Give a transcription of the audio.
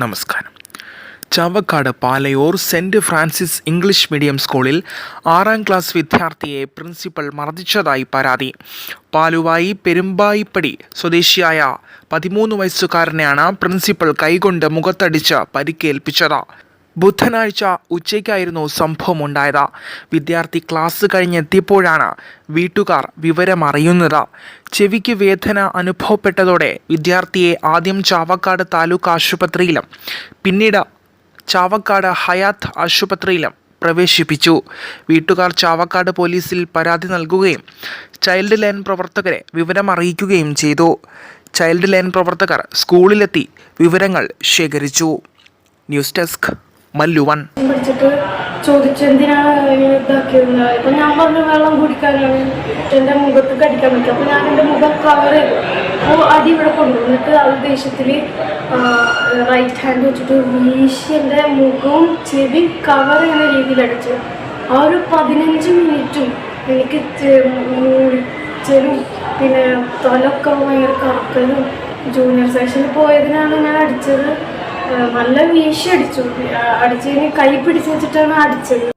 നമസ്കാരം. Chavakkad Palayur saint Francis English medium സ്കൂളിൽ ആറാം ക്ലാസ് വിദ്യാർത്ഥിയെ പ്രിൻസിപ്പൽ മർദ്ദിച്ചതായി പരാതി. പാലുവായി പെരുമ്പായിപ്പടി സ്വദേശിയായ പതിമൂന്ന് വയസ്സുകാരനെയാണ് പ്രിൻസിപ്പൽ കൈകൊണ്ട് മുഖത്തടിച്ച് പരിക്കേൽപ്പിച്ചത്. ബുധനാഴ്ച ഉച്ചയ്ക്കായിരുന്നു സംഭവം ഉണ്ടായത് വിദ്യാർത്ഥി ക്ലാസ് കഴിഞ്ഞെത്തിയപ്പോഴാണ് വീട്ടുകാർ വിവരമറിയുന്നത്. ചെവിക്ക് വേദന അനുഭവപ്പെട്ടതോടെ വിദ്യാർത്ഥിയെ ആദ്യം ചാവക്കാട് താലൂക്ക് ആശുപത്രിയിലും പിന്നീട് ചാവക്കാട് ഹയാത്ത് ആശുപത്രിയിലും പ്രവേശിപ്പിച്ചു. വീട്ടുകാർ ചാവക്കാട് പോലീസിൽ പരാതി നൽകുകയും ചൈൽഡ് ലൈൻ പ്രവർത്തകരെ വിവരമറിയിക്കുകയും ചെയ്തു. ചൈൽഡ് ലൈൻ പ്രവർത്തകർ സ്കൂളിലെത്തി വിവരങ്ങൾ ശേഖരിച്ചു. ന്യൂസ് ഡെസ്ക് കുടിക്കാനാണ്. എന്റെ മുഖത്ത് കടിക്കാൻ ഞാൻ എന്റെ മുഖം കവർ ചെയ്തു. ഇവിടെ റൈറ്റ് ഹാൻഡ് വെച്ചിട്ട് വീശി എന്റെ മുഖവും ചെവി കവർ ചെയ്യുന്ന രീതിയിൽ അടിച്ചു. ആ ഒരു പതിനഞ്ച് മിനിറ്റും എനിക്ക് മൂളിച്ചലും പിന്നെ തലൊക്കെ ഭയങ്കര കറക്കലും ജൂനിയർ സെക്ഷനിൽ പോയതിനാണ് ഞാൻ അടിച്ചത്. നല്ല വീശി അടിച്ചു അടിച്ചു അടിച്ചതിന് കൈ പിടിച്ച് വെച്ചിട്ടാണ് അടിച്ചത്.